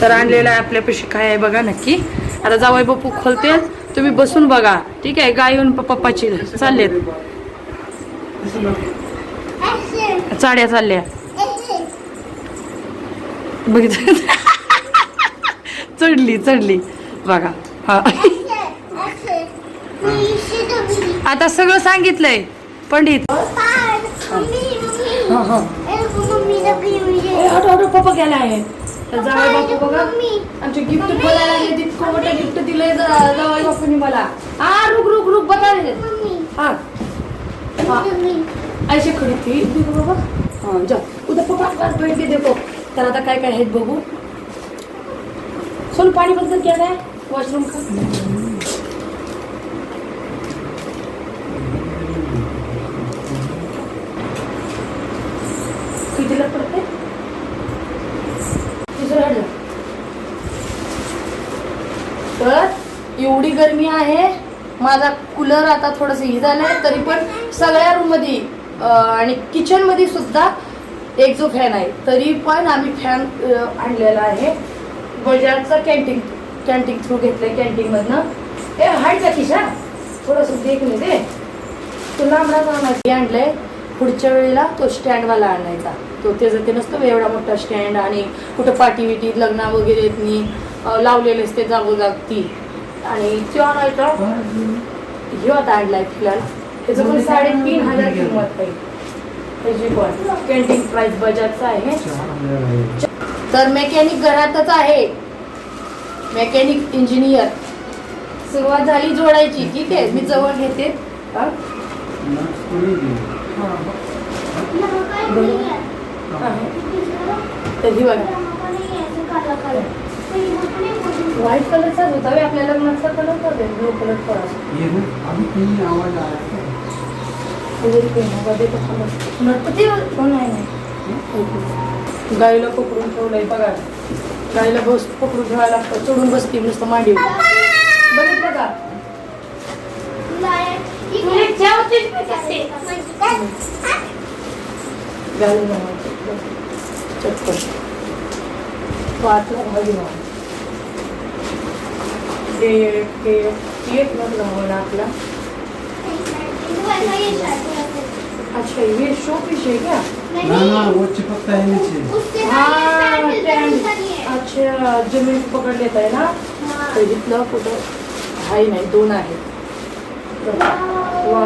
तर आणलेलं आहे आपल्यापाशी काय आहे बघा नक्की. आता जावई बापू खोलते तुम्ही बसून बघा. ठीक आहे? गाय येऊन पप्पाची चाललेत. चाड्या चालल्या. बघितलं? चढली चढली. बघा. हा. आता सगळं सांगितलंय. पंडित. हा, हा. पप्पा गेला आहे तर जावई बापू बघा. आमचे गिफ्ट बोलायला लागले तितकं मोठं गिफ्ट दिलंय जा- जावई बापूनी मला. हा रुक रुक रुक बता रे हा. ऐसे खडी देखो बाबा हाँ जा. उधर पप्पा बैठ के देखो तर आता काय काय आहेत बघू. सोनू पाणी बंद क्या है वॉशरूम का कितीला पडते दुसरं हटलं. तर एवढी गरमी आहे माझा कूलर आता थोडंसं हे आहे तरी पण सगळ्या रूममध्ये आणि किचनमध्ये सुद्धा एक जो फॅन आहे. तरी पण आम्ही फॅन आणलेला आहे. बजाजचा कॅन्टीन कॅन्टीन थ्रू घेतलं आहे कॅन्टीनमधनं हे हाय किशा खिशा थोडंसं देख नाही दे. तुला आम्हाला आहे पुढच्या वेळेला तो स्टँडवाला आणायचा. तो त्याचं ते नसतं एवढा मोठा स्टँड आणि कुठं पाटी विटी लग्न वगैरे मी लावलेले असते जागोजागती आणि तो आणायचा ह्यो आता आणलाय फिलहाल. त्याचं पण साडेतीन हजार किंमत आहे. त्याची पण. कॅन्टीन प्राइस बजाजचा आहे. तर मेकॅनिक घरातच आहे. मेकॅनिक इंजिनियर सुरुवात झाली जोडायची. ठीक आहे मी जवळ घेते. तर ही बघा. व्हाईट कलरचाच होता बे, आपल्या लग्नाचा कलर का ब्लू कलर थोडासा ये ना अभी कहीं आवाज आया था वगैरे काही नाही, बघा, ते कलर. गणपती हो नाही नाही. गाईला पकडून ठेवलंय बघा. गाईला बस पकडून ठेवायला लागतं चढून बसते नुसतं मांडी बघितलं का? गाई चटपट वाटलं भाजी बनवायची. ते ते एक म्हटलं आपला अच्छा ये शो पीस है क्या ना ना वो चिपकता है नीचे हाँ अच्छा जमीन पकड लेत आहे ना बघितलं कुठं आहे नाही दोन आहेत वा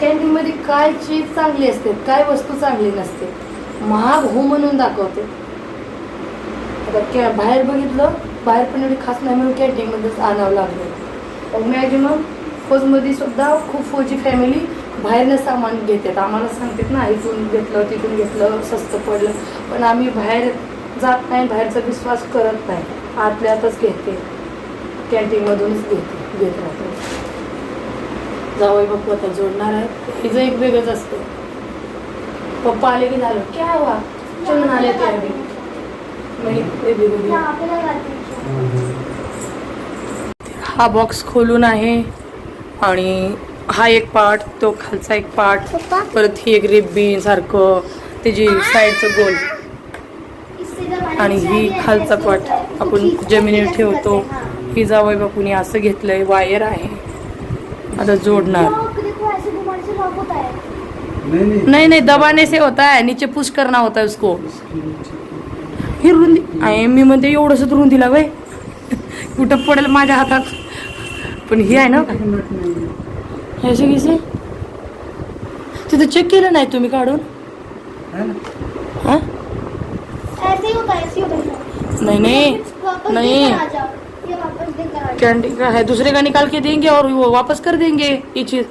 कॅन्टीन मध्ये काय चीज चांगली असते? काय वस्तू चांगली नसते? महाग हो म्हणून दाखवते. आता कॅ बाहेर बघितलं? बाहेर पण एवढी खास नाही म्हणून कॅन्टीन मध्येच आणावं लागलं. मॅक्झिमम फौजमध्ये सुद्धा खूप फौजी फॅमिली बाहेरनं सामान घेतात. आम्हाला सांगतात ना इथून घेतलं तिथून घेतलं स्वस्त पडलं. पण आम्ही बाहेर जात नाही बाहेरचा विश्वास करत नाही. आतल्या आतच घेते. कॅन्टीनमधूनच घेते घेत राहते. जावई बापू आता जोडणार आहे हिचं एक वेगळंच असतं. पप्पा आले की झालं? क्या हुआ? चलून आले ते आम्ही म्हणजे ते वेगवेगळे. हा बॉक्स खोलून आहे आणि हा एक पार्ट तो खालचा एक पार्ट परत ही एक रिब्बीन सारखं त्याची साईडचं गोल आणि ही खालचा पार्ट आपण जमिनीवर ठेवतो. ही जावई बापूनी असं घेतलंय वायर आहे. आता जोडणार. नहीं नहीं. दबाने से होता है नीचे पुश करना होता है उसको. ही रुंदी. आहे मी म्हणते एवढंसं रुंदीला वय. कुठं पडेल माझ्या हातात. पण ही आहे ना. है असे कसे तिथं चेक केलं नाही तुम्ही काढून? है ना. हा? ऐसे ही होता है ऐसे ही होता. है नहीं. नहीं. नहीं। कैंटीन का है दूसरे का निकाल के देंगे और वो वापस कर देंगे? ये चीज.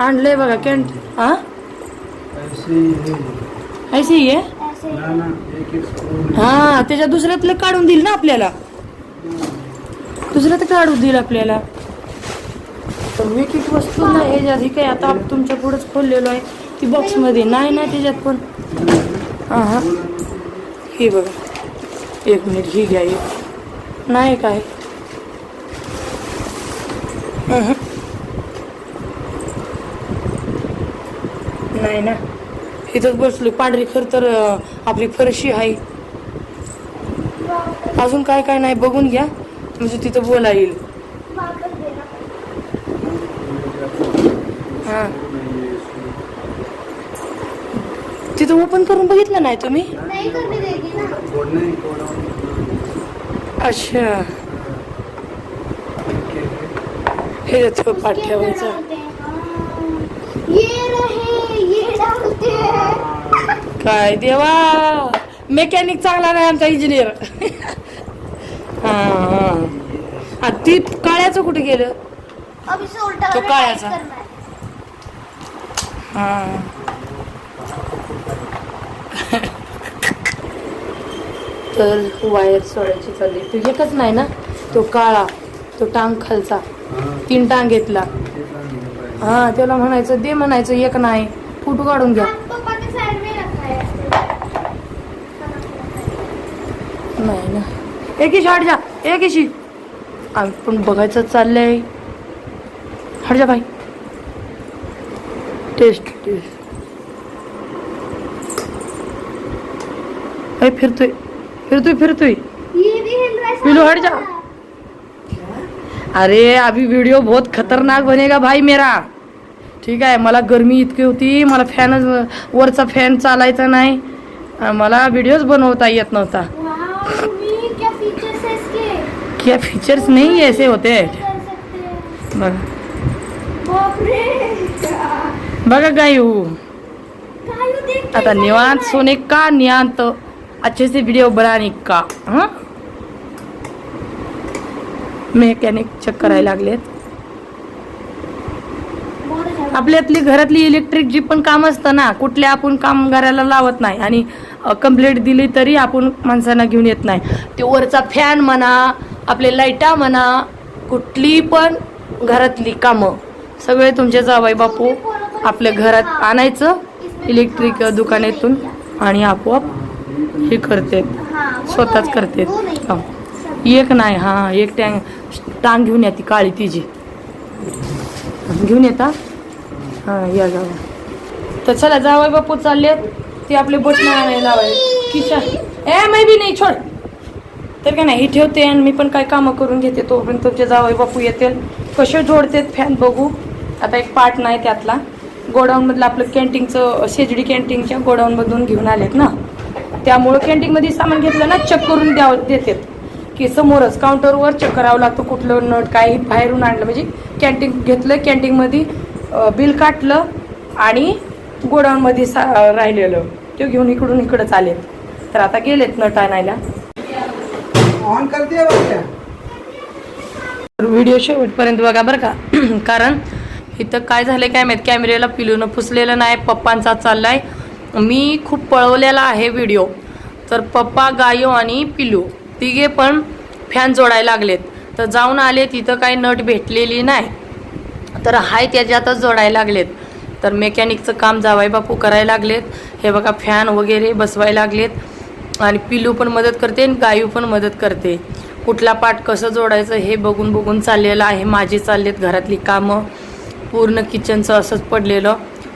आणलंय बघा कॅन्टीन हा? ऐसे ही है ऐसे ही त्याच्या दुसऱ्यातलं काढून देईल ना आपल्याला? दुसऱ्यात काढून देईल आपल्याला. तर एक एक वस्तू नाही ह्याच्यात ही काय आता तुमच्या पुढेच खोललेलो आहे ती बॉक्समध्ये नाही ना त्याच्यात पण. हा हा ही बघा. एक मिनिट ही घ्या एक नाही काय. नाही ना. इथंच बसलो पांढरी खर तर आपली फरशी आहे. अजून काय काय नाही बघून घ्या. म्हणजे तिथं बोला येईल. हा. तिथं ओपन करून बघितलं नाही तुम्ही? अच्छा. हे देतो पाठ ठेवायचं डालते हैं, हाँ। ये रहे ये डालते हैं काय देवा? मेकॅनिक चांगला नाही आमचा इंजिनियर हा ती काळ्याचं कुठे गेलं? तो हा. तर वायर सोडायची चालली. तू एकच नाही ना? तो काळा तो टांग खालचा. तीन टांग घेतला. हा त्याला म्हणायचं दे म्हणायचं एक नाही. फोटो काढून घ्या हम पापा ने साइड में रखा है नाही ना एकीशी हट जा. एकीशी आम्ही पण बघायचं चाललंय. हट जा भाई टेस्ट टेस्ट अरे फिरतोय. फिरतोय फिरतोय. है पिलू, हट जा। अरे अभी वीडियो बहुत खतरनाक बनेगा भाई मेरा. ठीक आहे मला गरमी इतकी होती. मला फॅनच वरचा फॅन चालायचा नाही. मला व्हिडिओज बनवता येत नव्हता. क्या फीचर्स है इसके क्या फीचर्स नहीं ऐसे होते हैं. बघा गायू आता निवांत। सोने का निवांत अच्छे से वीडियो बनाने का. हाँ? मेकॅनिक चेक करायला लागलेत आपल्यातली घरातली इलेक्ट्रिक जी पण काम असतं ना कुठल्या आपण कामगाराला लावत नाही. आणि कंप्लेंट दिली तरी आपण माणसांना घेऊन येत नाही. ते वरचा फॅन म्हणा आपले लाईटा म्हणा कुठली पण घरातली कामं सगळे तुमचे जावाई बापू आपल्या घरात आणायचं इलेक्ट्रिक दुकानातून आणि आपोआप हे करते स्वतःच करते एक नाही हां एक टँग टांग घेऊन या ती काळी तिची. घेऊन येता? हां या जावा. तर चला जावाई बापू चाललेत. ते आपले बटन आणायला लावाय किशा. ए मै बी नाही छोड. तर काय नाही ही ठेवते आणि मी पण काय कामं करून घेते तोपर्यंत तुमचे जावई बापू येतील. कसे जोडतेत फॅन बघू. आता एक पार्ट नाही त्यातला. गोडाऊनमधलं आपलं कॅन्टीनचं शेजडी कॅन्टीनच्या गोडाऊनमधून घेऊन आलेत ना. त्यामुळं कॅन्टीनमध्ये सामान घेतलं ना चेक करून द्याव देतात. की समोरच काउंटरवर चेक करावं लागतं कुठलं नट काही बाहेरून आणलं. म्हणजे कॅन्टीन घेतलं कॅन्टीनमध्ये बिल काटलं आणि गोडाऊनमध्ये सा राहिलेलं. ते घेऊन इकडून इकडंच आलेत तर आता गेलेत नट आणायला. ऑन व्हिडिओ शेवटपर्यंत बघा बरं का. कारण इथं काय झालंय काय माहीत? कॅमेऱ्याला पिलून पुसलेलं नाही पप्पांचा चाललाय. मी खूप पळवलेला आहे व्हिडिओ तर पप्पा गायो आणि पिलू तिघे पण फॅन जोडायला लागलेत. तर जाऊन आले तिथं काही नट भेटलेली नाही. तर हाय त्याच्यातच जोडायला लागलेत. तर मेकॅनिकचं काम जावाई बापू करायला लागलेत. हे बघा फॅन वगैरे बसवायला लागलेत. आणि पिलू पण मदत करते आणि गायू पण मदत करते. कुठला पाठ कसं जोडायचं हे बघून बघून चाललेलं आहे. माझी चाललेत घरातली कामं. पूर्ण किचनचं असंच पडलेलं.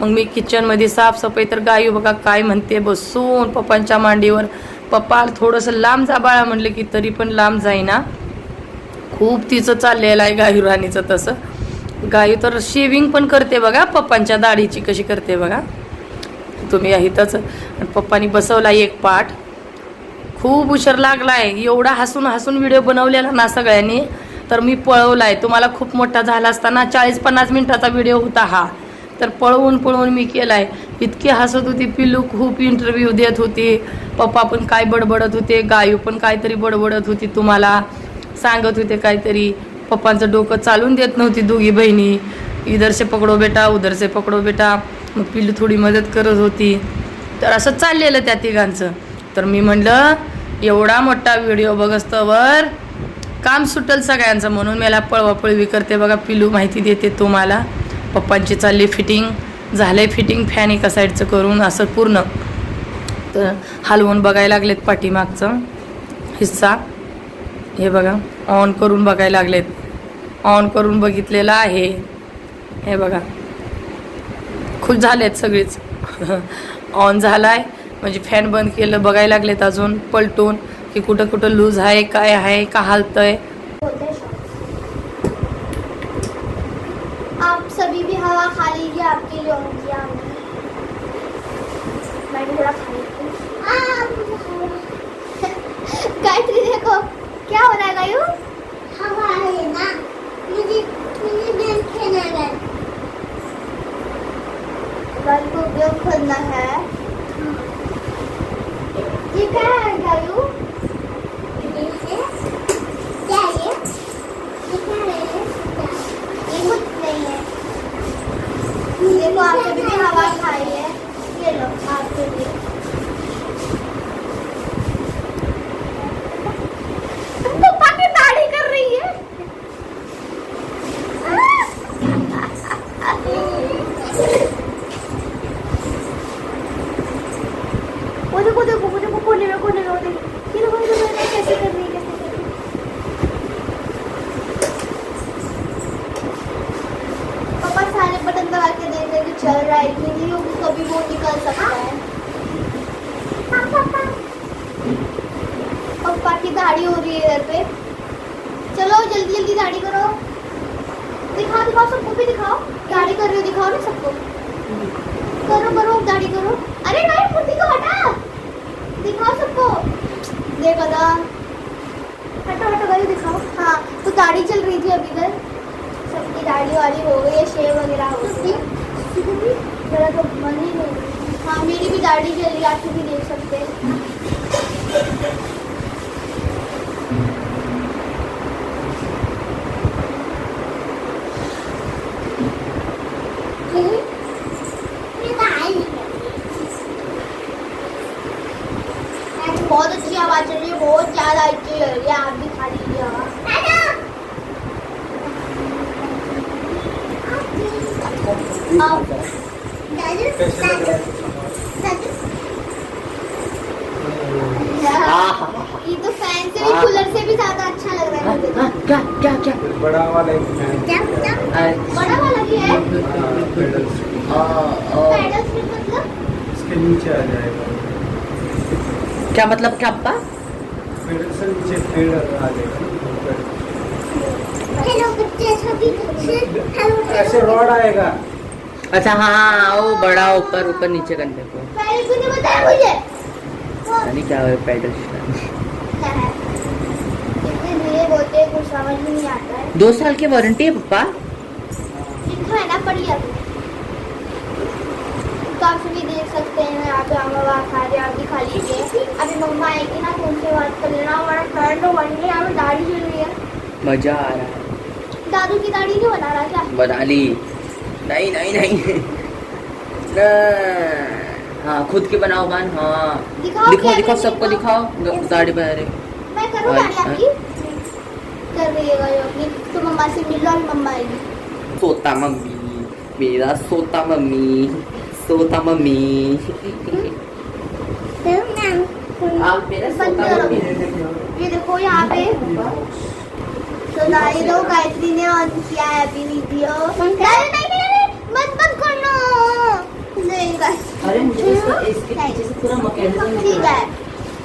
मग मी किचनमध्ये साफसफाई तर गायू बघा काय म्हणते बसून पप्पांच्या मांडीवर. पप्पा थोडंसं लांब जा बाळा म्हणलं की तरी पण लांब जाईना. खूप तिचं चाललेलं आहे गायू राणीचं तसं. गाई तर शेविंग पण करते बघा पप्पांच्या दाढीची कशी करते बघा. तुम्ही इथंच. आणि पप्पानी बसवला एक पाठ. खूप उशीर लागलाय. एवढा हसून हसून व्हिडिओ बनवलेला ना सगळ्यांनी. तर मी पळवलाय. तुम्हाला खूप मोठा झाला असताना चाळीस पन्नास मिनिटाचा व्हिडिओ होता हा. तर पळवून पळवून मी केलाय. इतकी हसत होती पिल्लू खूप इंटरव्ह्यू देत होती. पप्पा पण काय बडबडत होते गायू पण काहीतरी बडबडत होती तुम्हाला. सांगत होते काहीतरी. पप्पांचं डोकं चालून देत नव्हती दोघी बहिणी. इधरसे पकडो बेटा उधरसे पकडो बेटा. मग पिल्लू थोडी मदत करत होती. तर असं चाललेलं त्या तिघांचं. तर मी म्हणलं एवढा मोठा व्हिडिओ बघस्तवर काम सुटल सगळ्यांचं म्हणून मला पळवापळवी करते बघा पिलू माहिती देते तुम्हाला. पप्पांची चालली फिटिंग झालंय फिटिंग फॅन एका साईडचं करून असं पूर्ण. तर हलवून बघायला लागलेत पाठीमागचं हिस्सा. हे बघा ऑन करून बघायला लागलेत. ऑन करून बघितलेलं आहे. हे बघा. खुश झालेत सगळेच. ऑन झालाय. म्हणजे फॅन बंद केलं बघायला लागलेत अजून पलटून की कुठं कुठं लूज आहे काय आहे का हालतं आहे सभी भी हवा खा लीजिए आपके लिए ऑन किया हमने मैं भी थोड़ा खा लेती हूँ आ, मुझे हवा। गायत्री देखो क्या हो रहा है गायू हवा है ना मुझे मुझे गेम खेलना है गायू को गेम खेलना है ये क्या है गायू ये है क्या है ये ये क्या है ये कुछ नहीं है देखो आपने भी हवा खाई है ये लो आपके लिए पापा की दाढ़ी हो रही है इधर पे। चलो, जल्दी जल्दी दाढ़ी करो दिखाओ दिखाओ, सबको भी दिखाओ। दाढ़ी कर रही हो, दिखाओ ना सबको। करो करो, दाढ़ी करो। अरे भाई मुर्दी को हटा। दिखाओ सबको। देखो ना हटो हटो, भाई, दिखाओ। हाँ तो दाढ़ी चल रही थी अभी इधर सबकी दाढ़ी वाली हो गई है शेव वगैरह हो गई। मेरा तो मन ही नहीं। हाँ मेरी भी दाढ़ी चल रही है, आप भी देख सकते हैं बहुत अच्छी आवाज़ चल रही है बहुत ज़्यादा अच्छी लग रही है आप भी खा लीजिए हवा आप ये तो फ़ैन से भी कूलर से भी ज़्यादा अच्छा लग रहा है मुझे तो। क्या क्या क्या बड़ा वाला क्या क्या बड़ा वाला भी है पेडल्स पैडल्स मतलब इसके नीचे आ जाएगा क्या मतलब क्या अप्पा पेडल से नीचे पेड़ आ जाएगा हेलो बच्चे सभी ऐसे रॉड आएगा अच्छा हाँ हाँ वो बड़ा ऊपर ऊपर नीचे करने को मुझे? क्या है पैडल सिस्टम क्या है? इतने धीरे बोलते हैं कुछ समझ में नहीं आता है। दो साल की वारंटी है पापा है तो आप सभी देख सकते हैं यहाँ पे हम खा रहे हैं आप लीजिए। अभी मम्मा आएगी ना तो उनसे बात कर लेना। हमारा फ्रेंड बन गया यहाँ दाढ़ी चल रही है। मज़ा आ रहा है। दादू की दाढ़ी नहीं बना रहा क्या? बना ली। नहीं नहीं नहीं। हाँ खुद की बनाओ बान हाँ। दिखाओ दिखाओ सबको दिखाओ। दाढ़ी बना रहे। मैं करूँ और- दाढ़ी आपकी? कर रही है गाड़ी अपनी। तो मम्मा से मिल लो अभी मम्मा आएगी। सोता मम्मी मेरा सोता मम्मी सोता मम्मी। आप मेरा सोता। मम्मी। ये देखो यहाँ पे। तो दाढ़ी दो गायत्री ने ऑन किया है अभी वीडियो। मत मत करना। अरे मुझे इसके इसके पीछे से पूरा मैकेनिज्म ठीक है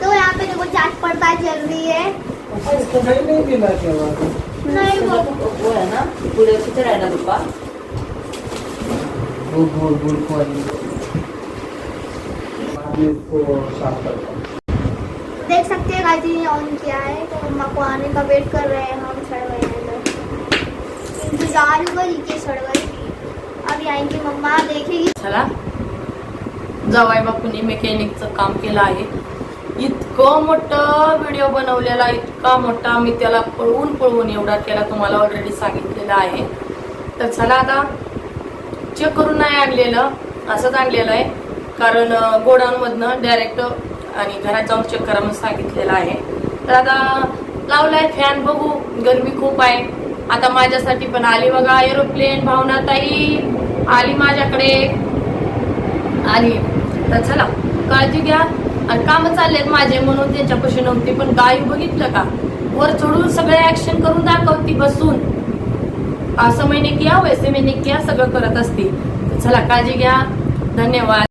तो यहाँ पे देखो चल रही है। इसको नहीं नहीं मिला क्या बात है? नहीं वो वो है ना पूरे किधर है ना रूपा? वो गोल गोल को देख सकते हैं ने ऑन किया है। तो मम्मा को आने का वेट कर रहे हैं हम सड़ गए इंतज़ार हुआ नीचे सड़ गई। अभी मम्मा देखेगी चला. जवाई बापूंनी मेकॅनिकचं काम केलं आहे. इतकं मोठं व्हिडिओ बनवलेला इतका मोठा मी त्याला पळवून पळवून एवढा केला तुम्हाला ऑलरेडी सांगितलेलं आहे. तर चला आता चेक करून नाही आणलेलं असंच आणलेलं आहे. कारण गोडाऊनमधनं डायरेक्ट आणि घरात जाऊन चेक करा म्हणून सांगितलेलं आहे. तर आता लावलाय फॅन बघू. गरमी खूप आहे. आता माझ्यासाठी पण आली बघा एरोप्लेन भावनाताई आली माझ्याकडे. आली. तर चला काळजी घ्या. आणि कामं चाललेत माझे म्हणून त्यांच्यापाशी नव्हती पण गाय बघितलं का? वर चढून सगळे ऍक्शन करून दाखवती बसून. असं महिने किया वैसे महिने किया सगळं करत असते. चला काळजी घ्या. धन्यवाद.